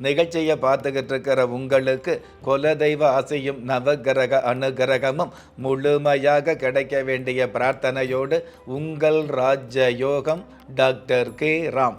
நிகழ்ச்சியை பார்த்துக்கிட்டு இருக்கிற உங்களுக்கு குலதெய்வ ஆசையும் நவகிரக அனுகிரகமும் முழுமையாக கிடைக்க வேண்டிய பிரார்த்தனையோடு உங்கள் ராஜயோகம் டாக்டர் கே. ராம்.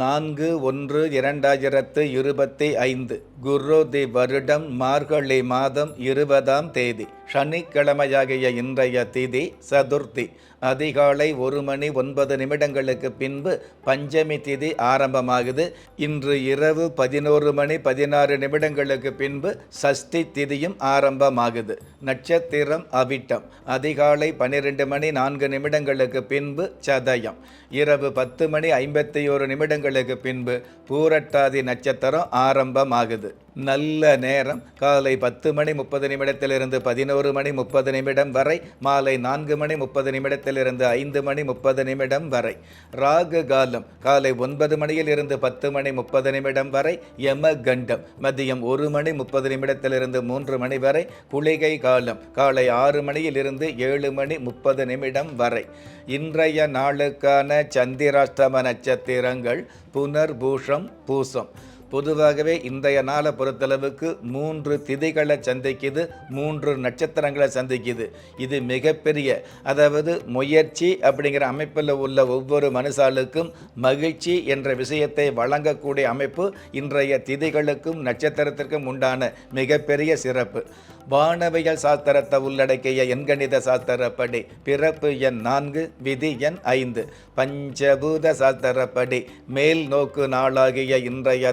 நான்கு ஒன்று இரண்டாயிரத்து இருபத்தி ஐந்து குருதி வருடம் மார்கழி மாதம் இருபதாம் தேதி. சனிக்கிழமையாகிய இன்றைய திதி சதுர்த்தி. அதிகாலை ஒரு மணி ஒன்பது நிமிடங்களுக்கு பின்பு பஞ்சமி திதி ஆரம்பமாகுது. இன்று இரவு பதினோரு மணி பதினாறு நிமிடங்களுக்கு பின்பு சஷ்டி திதியும் ஆரம்பமாகுது. நட்சத்திரம் அவிட்டம். அதிகாலை பன்னிரெண்டு மணி நான்கு நிமிடங்களுக்கு பின்பு சதயம். இரவு பத்து மணி ஐம்பத்தி ஒரு நிமிடங்களுக்கு பின்பு பூரட்டாதி நட்சத்திரம் ஆரம்பமாகுது. நல்ல நேரம். காலை பத்து மணி முப்பது நிமிடத்திலிருந்து பதினோரு மணி முப்பது நிமிடம் வரை மாலை நான்கு மணி முப்பது நிமிடத்திலிருந்து ஐந்து மணி முப்பது நிமிடம் வரை. ராகு காலம் காலை ஒன்பது மணியிலிருந்து பத்து மணி முப்பது நிமிடம் வரை. யம கண்டம் மதியம் ஒரு மணி முப்பது நிமிடத்திலிருந்து மூன்று மணி வரை. குளிகை காலம் காலை ஆறு மணியிலிருந்து ஏழு மணி முப்பது நிமிடம் வரை. இன்றைய நாளுக்கான சந்திராஷ்டம நட்சத்திரங்கள் புனர்பூஷம் பூசம். பொதுவாகவே இன்றைய நாளை பொறுத்தளவுக்கு மூன்று திதிகளை சந்திக்குது மூன்று நட்சத்திரங்களை சந்திக்குது. இது மிகப்பெரிய அதாவது முயற்சி அப்படிங்கிற அமைப்பில் உள்ள ஒவ்வொரு மனுஷாளுக்கும் மகிழ்ச்சி என்ற விஷயத்தை வழங்கக்கூடிய அமைப்பு இன்றைய திதிகளுக்கும் நட்சத்திரத்திற்கும் உண்டான மிகப்பெரிய சிறப்பு. வானவியல் சாஸ்திரத்தை உள்ளடக்கிய எண்கணித சாஸ்திரப்படி பிறப்பு எண் நான்கு விதி எண் ஐந்து. பஞ்சபூத சாஸ்திரப்படி மேல் நோக்கு நாளாகிய இன்றைய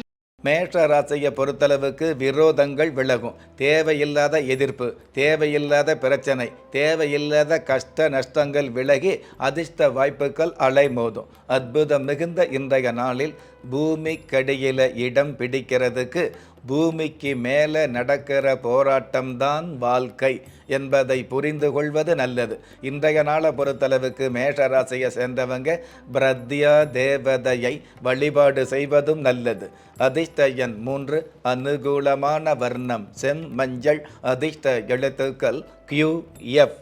மேஷ ராசியை பொறுத்தளவுக்கு விரோதங்கள் விலகும். தேவையில்லாத எதிர்ப்பு தேவையில்லாத பிரச்சனை தேவையில்லாத கஷ்ட நஷ்டங்கள் விலகி அதிர்ஷ்ட வாய்ப்புகள் அலைமோதும். அற்புதம் மிகுந்த இன்றைய நாளில் பூமிக்கடியில் இடம் பிடிக்கிறதுக்கு பூமிக்கு மேலே நடக்கிற போராட்டம்தான் வாழ்க்கை என்பதை புரிந்து கொள்வது நல்லது. இன்றைய நாளை பொறுத்தளவுக்கு மேஷராசியை சேர்ந்தவங்க பிரத்யா தேவதையை வழிபாடு செய்வதும் நல்லது. அதிர்ஷ்டயன் மூன்று அனுகூலமான வர்ணம் செம் மஞ்சள் அதிர்ஷ்ட எழுத்துக்கள் கியூ எஃப்.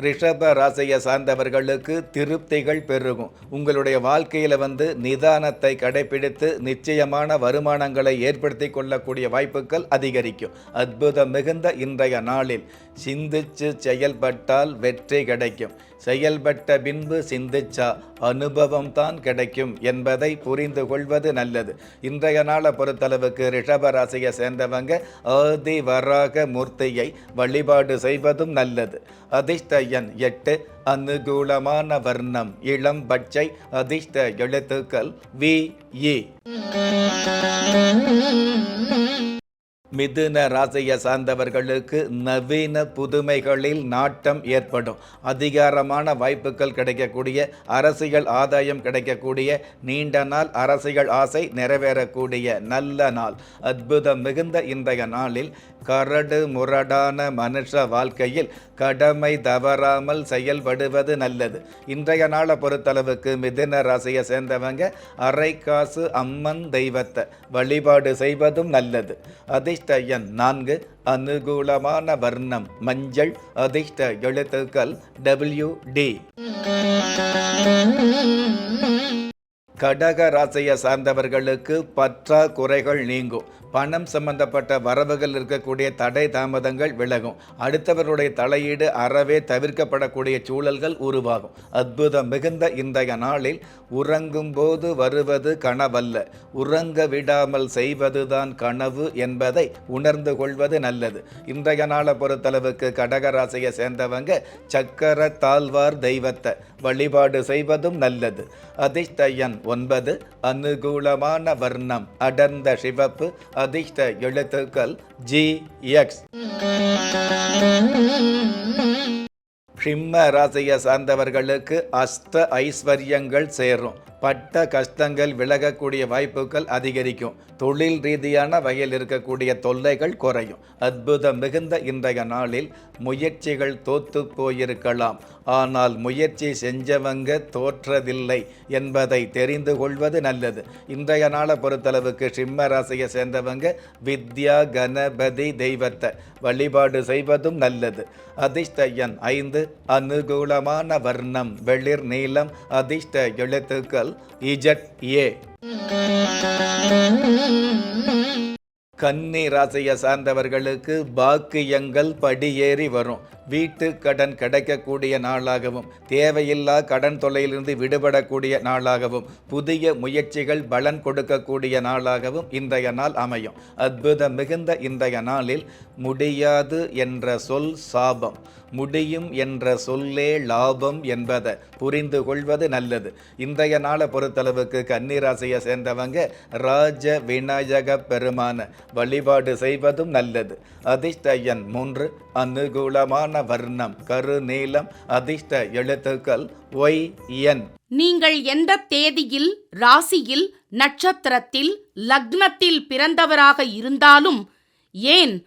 ரிஷப ராசியை சார்ந்தவர்களுக்கு திருப்திகள் பெருகும். உங்களுடைய வாழ்க்கையில் வந்து நிதானத்தை கடைபிடித்து நிச்சயமான வருமானங்களை ஏற்படுத்தி கொள்ளக்கூடிய வாய்ப்புகள் அதிகரிக்கும். அற்புதம் மிகுந்த இன்றைய நாளில். சிந்திச்சு செயல்பட்டால் வெற்றி கிடைக்கும். செயல்பட்ட பின்பு சிந்திச்சா அனுபவம் தான் கிடைக்கும் என்பதை புரிந்து கொள்வது நல்லது. இன்றைய நாளை பொறுத்தளவுக்கு ரிஷபராசியை சேர்ந்தவங்க ஆதி வராக மூர்த்தியை வழிபாடு செய்வதும் நல்லது. அதிர்ஷ்ட எண் எட்டு அனுகூலமான வர்ணம் இளம் பச்சை அதிர்ஷ்ட எழுத்துக்கள் வி இ. மிதுன ராசியை சார்ந்தவர்களுக்கு நவீன புதுமைகளில் நாட்டம் ஏற்படும். அதிகாரமான வாய்ப்புகள் கிடைக்கக்கூடிய அரசியல் ஆதாயம் கிடைக்கக்கூடிய நீண்ட நாள் அரசியல் ஆசை நிறைவேறக்கூடிய நல்ல நாள். அற்புதம் மிகுந்த இன்றைய நாளில் கரடு முரடான மனுஷ வாழ்க்கையில் கடமை தவறாமல் செயல்படுவது நல்லது. இன்றைய நாளை பொறுத்தளவுக்கு மிதுன ராசியை சேர்ந்தவங்க அரைக்காசு அம்மன் தெய்வத்தை வழிபாடு செய்வதும் நல்லது. அதிர்ஷ்ட எண் நான்கு அனுகூலமான வர்ணம் மஞ்சள் அதிர்ஷ்ட எழுத்துக்கள் டபிள்யூ டி கடக ராசியை சார்ந்தவர்களுக்கு பற்றாக்குறைகள் நீங்கும். பணம் சம்பந்தப்பட்ட வரவுகள் இருக்கக்கூடிய தடை தாமதங்கள் விலகும். அடுத்தவருடைய தலையீடு அறவே தவிர்க்கப்படக்கூடிய சூழல்கள் உருவாகும். அற்புதம் மிகுந்த இன்றைய நாளில் உறங்கும் போது வருவது கனவல்ல. உறங்க விடாமல் செய்வதுதான் கனவு என்பதை உணர்ந்து கொள்வது நல்லது. இன்றைய நாளை பொறுத்தளவுக்கு கடகராசியை சேர்ந்தவங்க சக்கர தாழ்வார் தெய்வத்தை வழிபாடு செய்வதும் நல்லது. அதிர்ஷ்டயன் ஒன்பது அனுகூலமான வர்ணம் அடர்ந்த சிவப்பு அதிர்ஷ்ட எழுத்துக்கள் ஜி எக்ஸ். சிம்ம ராசியை சார்ந்தவர்களுக்கு அஷ்ட ஐஸ்வர்யங்கள் சேரும். பட்ட கஷ்டங்கள் விலகக்கூடிய வாய்ப்புகள் அதிகரிக்கும். தொழில் ரீதியான வகையில் இருக்கக்கூடிய தொல்லைகள் குறையும். அற்புதம் மிகுந்த இன்றைய நாளில் முயற்சிகள் தோத்து போயிருக்கலாம். ஆனால் முயற்சி செஞ்சவங்க தோற்றதில்லை என்பதை தெரிந்து கொள்வது நல்லது. இன்றைய நாளை பொறுத்தளவுக்கு சிம்ம ராசியை சேர்ந்தவங்க வித்யா கணபதி தெய்வத்தை வழிபாடு செய்வதும் நல்லது. அதிர்ஷ்ட எண் ஐந்து அனுகூலமான வர்ணம் வெளிர் நீளம் அதிர்ஷ்ட எழுத்துக்கள் இஜட் ஏ. கன்னி ராசியை சார்ந்தவர்களுக்கு பாக்கியங்கள் படியேறி வரும். வீட்டு கடன் கிடைக்கக்கூடிய நாளாகவும் தேவையில்லா கடன் தொல்லையிலிருந்து விடுபடக்கூடிய நாளாகவும் புதிய முயற்சிகள் பலன் கொடுக்கக்கூடிய நாளாகவும் இன்றைய நாள் அமையும். அற்புதம் மிகுந்த இன்றைய நாளில் முடியாது என்ற சொல் சாபம். முடியும் என்ற சொல்லே லாபம் என்பதை புரிந்து கொள்வது நல்லது. இன்றைய நாளை பொறுத்தளவுக்கு கன்னிராசியை சேர்ந்தவங்க ராஜ விநாயக பெருமான வழிபாடு செய்வதும் நல்லது. அதிர்ஷ்டயன் மூன்று அனுகூலமான வர்ணம் கருநீலம் அதிர்ஷ்ட எழுத்துக்கள் ஒய் என். நீங்கள் எந்த தேதியில் ராசியில் நட்சத்திரத்தில் லக்னத்தில் பிறந்தவராக இருந்தாலும் ஏன்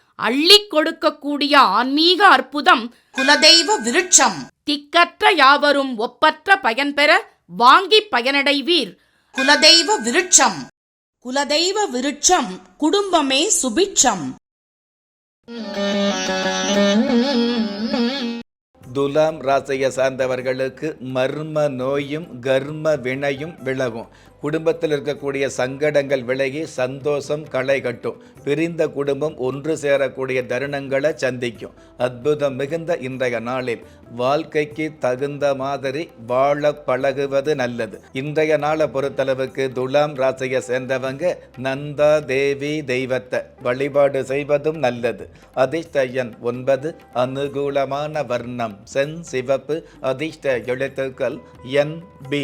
அள்ளிக் கொடுக்கக்கூடிய ஆன்மீக அற்புதம் குலதெய்வ விருட்சம். திக்கற்ற யாவரும் ஒப்பற்ற பயன் பெற வாங்கி பயனடைவீர். குலதெய்வ விருட்சம். குலதெய்வ விருட்சம் குடும்பமே சுபிட்சம். துலாம் ராசியை சார்ந்தவர்களுக்கு மர்ம நோயும் கர்ம வினையும் விலகும். குடும்பத்தில் இருக்கக்கூடிய சங்கடங்கள் விலகி சந்தோஷம் களை கட்டும். பிரிந்த குடும்பம் ஒன்று சேரக்கூடிய தருணங்களை சந்திக்கும். அற்புதம் மிகுந்த இன்றைய நாளில் வாழ்க்கைக்கு தகுந்த மாதிரி வாழ பழகுவது நல்லது. இன்றைய நாளை பொறுத்தளவுக்கு துலாம் ராசியை சேர்ந்தவங்க நந்தா தேவி தெய்வத்தை வழிபாடு செய்வதும் நல்லது. அதிர்ஷ்டயன் ஒன்பது அனுகூலமான வர்ணம். சென் சிவப்பு அதிர்ஷ்ட எழுத்துக்கள் என் பி.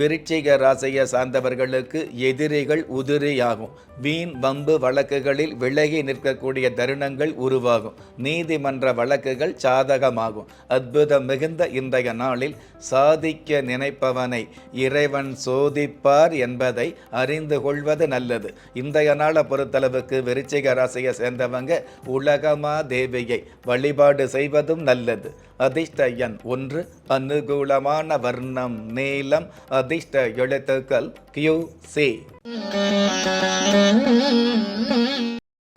விருச்சிக ராசியை சார்ந்தவர்களுக்கு எதிரிகள் உதிரியாகும். வீண் வம்பு வழக்குகளில் விலகி நிற்கக்கூடிய தருணங்கள் உருவாகும். நீதிமன்ற வழக்குகள் சாதகமாகும். அற்புதம் மிகுந்த இன்றைய நாளில் சாதிக்க நினைப்பவனை இறைவன் சோதிப்பார் என்பதை அறிந்து கொள்வது நல்லது. இன்றைய நாளை பொறுத்தளவுக்கு விருச்சிக ராசியை சேர்ந்தவங்க உலகமா தேவியை வழிபாடு செய்வதும் நல்லது. அதிர்ஷ்ட எண் ஒன்று அனுகூலமான வர்ணம் நீளம் அதிர்ஷ்ட எழுத்துக்கள் கியூ சி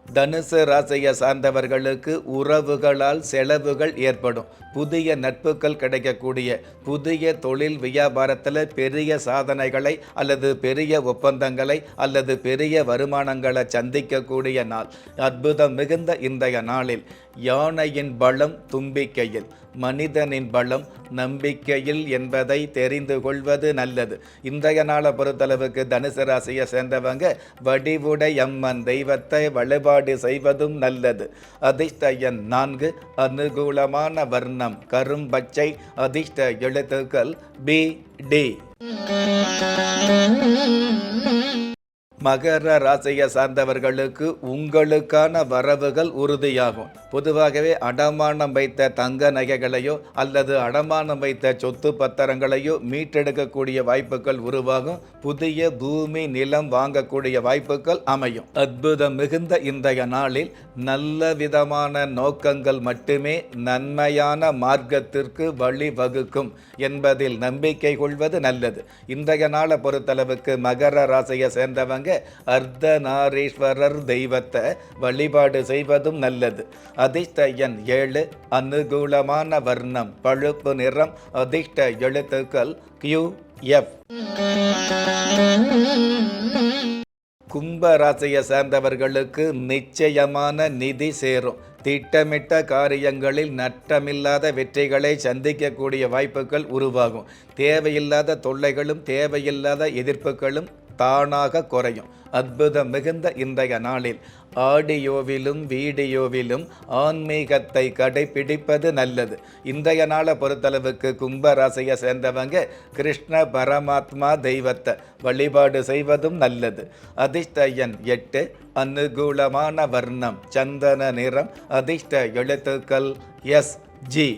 தனுசு ராசியை சார்ந்தவர்களுக்கு உறவுகளால் செலவுகள் ஏற்படும். புதிய நட்புகள் கிடைக்கக்கூடிய புதிய தொழில் வியாபாரத்தில் பெரிய சாதனைகளை அல்லது பெரிய ஒப்பந்தங்களை அல்லது பெரிய வருமானங்களை சந்திக்கக்கூடிய நாள். அற்புதம் மிகுந்த இன்றைய நாளில் யானையின் பலம் தும்பிக்கையில். மனிதனின் பலம் நம்பிக்கையில் என்பதை தெரிந்து கொள்வது நல்லது. இன்றைய நாளை பொறுத்தளவுக்கு தனுசு ராசியை சேர்ந்தவங்க வடிவுடை அம்மன் தெய்வத்தை வழிபாடு செய்வதும் நல்லது. அதிர்ஷ்ட எண் நான்கு அனுகூலமான வர்ணம் கரும்பச்சை அதிர்ஷ்ட எழுத்துக்கள் பி டி. மகர ராசியை சார்ந்தவர்களுக்கு உங்களுக்கான வரவுகள் உறுதியாகும். பொதுவாகவே அடமானம் வைத்த தங்க நகைகளையோ அல்லது அடமானம் வைத்த சொத்து பத்திரங்களையோ மீட்டெடுக்கக்கூடிய வாய்ப்புகள் உருவாகும். புதிய பூமி நிலம் வாங்கக்கூடிய வாய்ப்புகள் அமையும். அற்புதம் மிகுந்த இன்றைய நாளில் நல்ல விதமான நோக்கங்கள் மட்டுமே நன்மையான மார்க்கத்திற்கு வழிவகுக்கும் என்பதில் நம்பிக்கை கொள்வது நல்லது. இன்றைய நாளை பொறுத்தளவுக்கு மகர ராசியை சேர்ந்தவங்க அர்த்தநாரீஸ்வரர் தெய்வத்தை வழிபாடு செய்வதும் நல்லது. அதிர்ஷ்ட எண் ஏழு அனுகூலமான வர்ணம் பழுப்பு நிறம் அதிர்ஷ்ட எழுத்துக்கள் கியூ எஃப் கும்ப ராசியை சேர்ந்தவர்களுக்கு நிச்சயமான நிதி சேரும். திட்டமிட்ட காரியங்களில் நட்டமில்லாத வெற்றிகளை சந்திக்கக்கூடிய வாய்ப்புகள் உருவாகும். தேவையில்லாத தொல்லைகளும் தேவையில்லாத எதிர்ப்புகளும் தானாக குறையும். அற்புதம் மிகுந்த இன்றைய நாளில் ஆடியோவிலும் வீடியோவிலும் ஆன்மீகத்தை கடைபிடிப்பது நல்லது. இன்றைய நாளை பொறுத்தளவுக்கு கும்பராசியை சேர்ந்தவங்க கிருஷ்ண பரமாத்மா தெய்வத்தை வழிபாடு செய்வதும் நல்லது. அதிர்ஷ்ட எண் எட்டு அனுகூலமான வர்ணம் சந்தன நிறம் அதிர்ஷ்ட எழுத்துக்கள் எஸ் ஜி.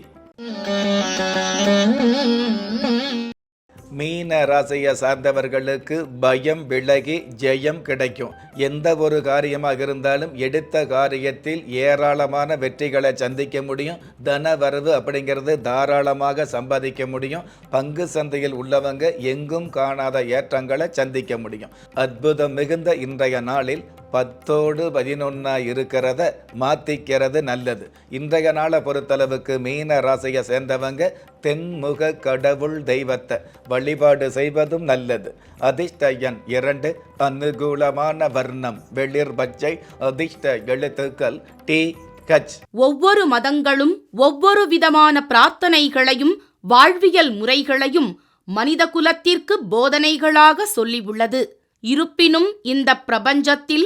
மீன ராசியை சார்ந்தவர்களுக்கு பயம் விலகி ஜெயம் கிடைக்கும். எந்த ஒரு காரியமாக இருந்தாலும் எடுத்த காரியத்தில் ஏராளமான வெற்றிகளை சந்திக்க முடியும். தன வரவு அப்படிங்கிறது தாராளமாக சம்பாதிக்க முடியும். பங்கு சந்தையில் உள்ளவங்க எங்கும் காணாத ஏற்றங்களை சந்திக்க முடியும். அற்புதம் மிகுந்த இன்றைய நாளில் பத்தோடு பதினொன்னா இருக்கிறத மாத்திக்கிறது நல்லது. இன்றைய நாளை பொறுத்தளவுக்கு மீன ராசியை சேர்ந்தவங்க தென்முக கடவுள் தெய்வத்தை வழிபாடு செய்வதும் நல்லது. அதிர்ஷ்டயன் இரண்டு அனுகூலமான வர்ணம் வெளிர் பச்சை அதிர்ஷ்ட எழுத்துக்கள் டி கச். ஒவ்வொரு மதங்களும் ஒவ்வொரு விதமான பிரார்த்தனைகளையும் வாழ்வியல் முறைகளையும் மனித குலத்திற்கு போதனைகளாக சொல்லியுள்ளது இருப்பினும் இந்த பிரபஞ்சத்தில்